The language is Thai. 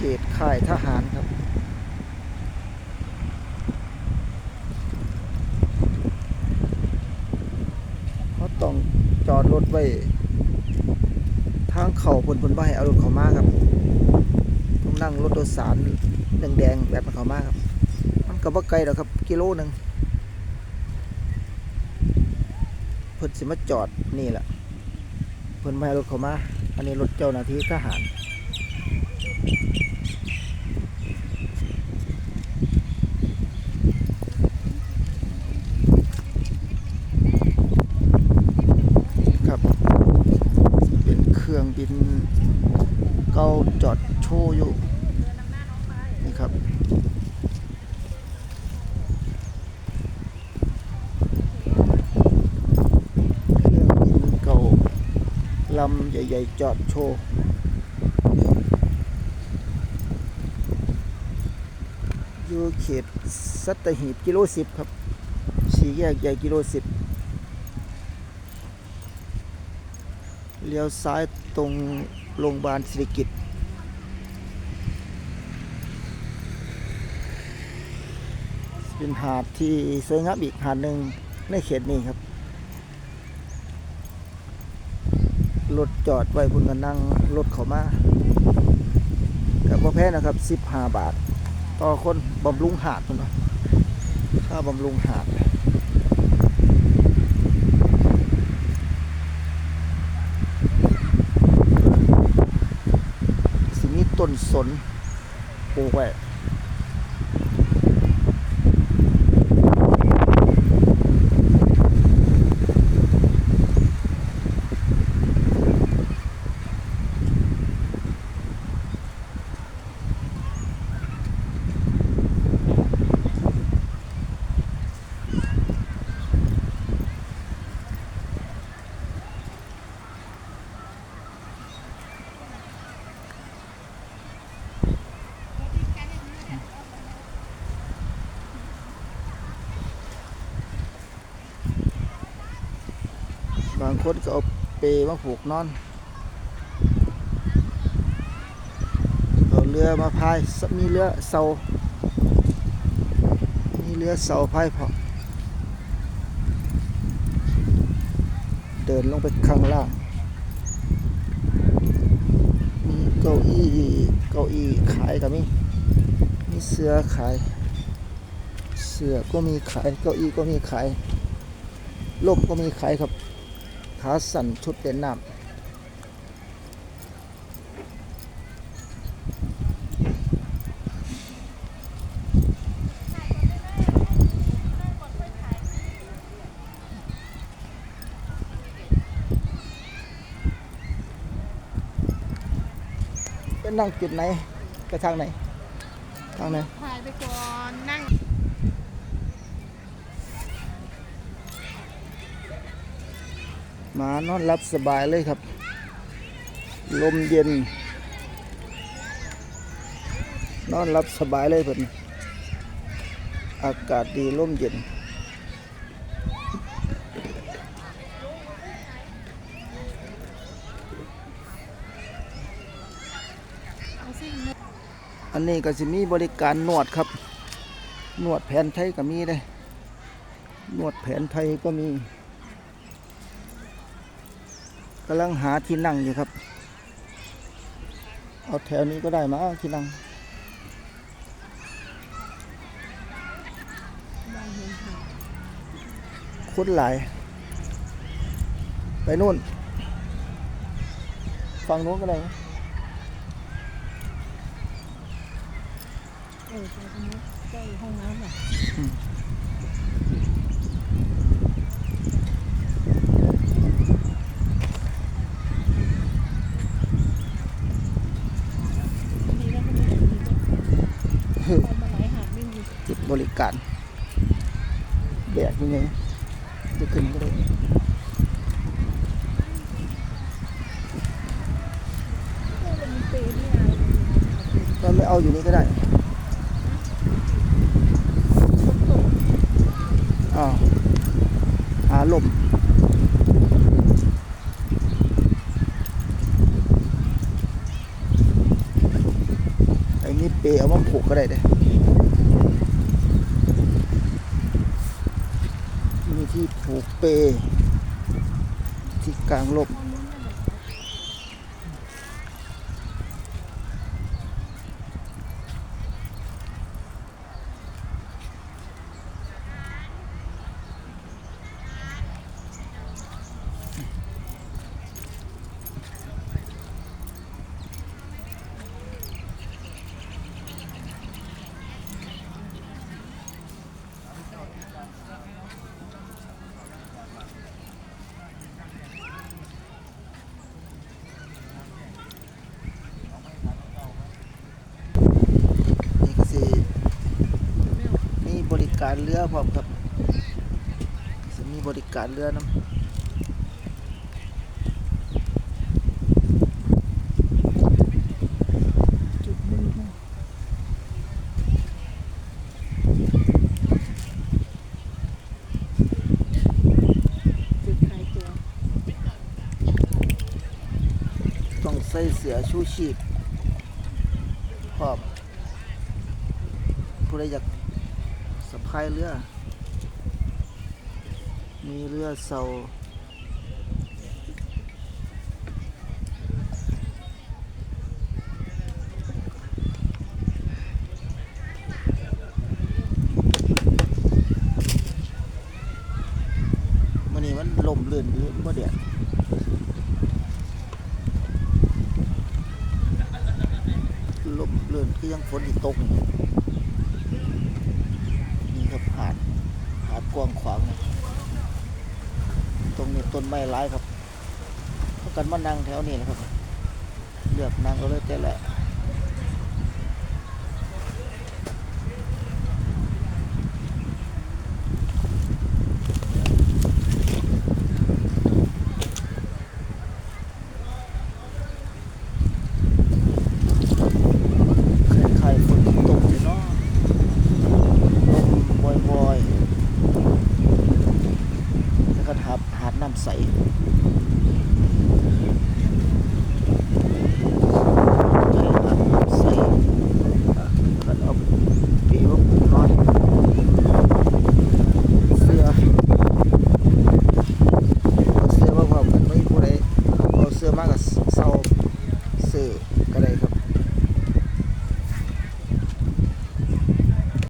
ขตค่ายทหารครับ เขาต้องจอดรถไว้ ทางเข่าบนบนบ่ให้เอารถเขามาครับต้องนั่งรถโดยสารแดงแบบมันเขามาครับ มันก็บ่ไกลหรอกครับ กิโลหนึ่งเพิ่นสิมาจอดนี่แหละเพิ่นบ่รถเขามา อันนี้รถเจ้าหน้าที่ทหาร ครับ เครื่องบินเก่าจอดโชว์อยู่นี่ครับเครื่องบินเก่าลำใหญ่ๆจอดโชว์อยู่เขตสัตหีบกิโลสิบครับสี่แยกใหญ่กิโลสิบ เลี้ยวซ้ายตรงโรงพยาบาลศิริกิตเป็นหาดที่สวยงามอีกหาดหนึ่งในเขตนี้ครับ รถจอดไว้พุ่นกันนั่งรถเขามากับพ่อแพ้นะครับสิบห้าบาท ต่อคนบำรุงหาดพุ่นะค่าบำรุงหาด สิมี ต้นสนปลูกไว้ คนก็เอาเปมาผูกนอนเอาเรือมาพายมีเรือเสามีเรือเสาพายพอเดินลงไปข้างล่าง มีเก้าอี้เก้าอี้ขายกับมีมีเสื้อขาย เสื้อก็มีขายเก้าอี้ก็มีขายล่มก็มีขายครับ ขาสั่นชุดเด่นน้ำนั่งจุดไหนไปทางไหนทางไหนถ่ายไปก่อนนั่ง มานอนรับสบายเลยครับ ลมเย็น นอนรับสบายเลยเพิ่นอากาศดีลมเย็นอันนี้ก็สิมีบริการนวดครับ นวดแผนไทยก็มีเลยนวดแผนไทยก็มี กำลังหาที่นั่งอยู่ครับ เอาแถวนี้ก็ได้มาที่นั่งคนหลาย ไปนู่น ฝั่งนู้นก็ได้นะเออไปตรงนี้ใกล้ห้องน้ำอะ ดีแล้วก็มีแบบนี้ด้วยคนมาหลายหาดไม่มี จุดบริการแบกยังไงจะขึ้นก็ได้เรย์นี่ไงก็ไม่เอาอยู่นี่ก็ได้อ้าวหาลม เปเอามาผูกก็ได้เด้มีที่ผูกเป ที่กลางลม นี่ก็สิมีบริ การเรือพร้อมครับสิมีบริการเรือน้ำจุดมือค่ะจุดขายตัวต้องใส่เสื้อชูชีพพร้อมผู้ใดอยาก สะพายเรือ มีเรือเสามันนี้มันลมเลื่อนอยู่บ่แดดลมเลื่อนคือยังฝนอีกตกนี่นี่ครับหาดหาดกว้างขวางนะ ต้นไม้ร้ายครับพากันมานั่งแถวนี้นะครับ เลือกนั่งก็เลยแต่ละ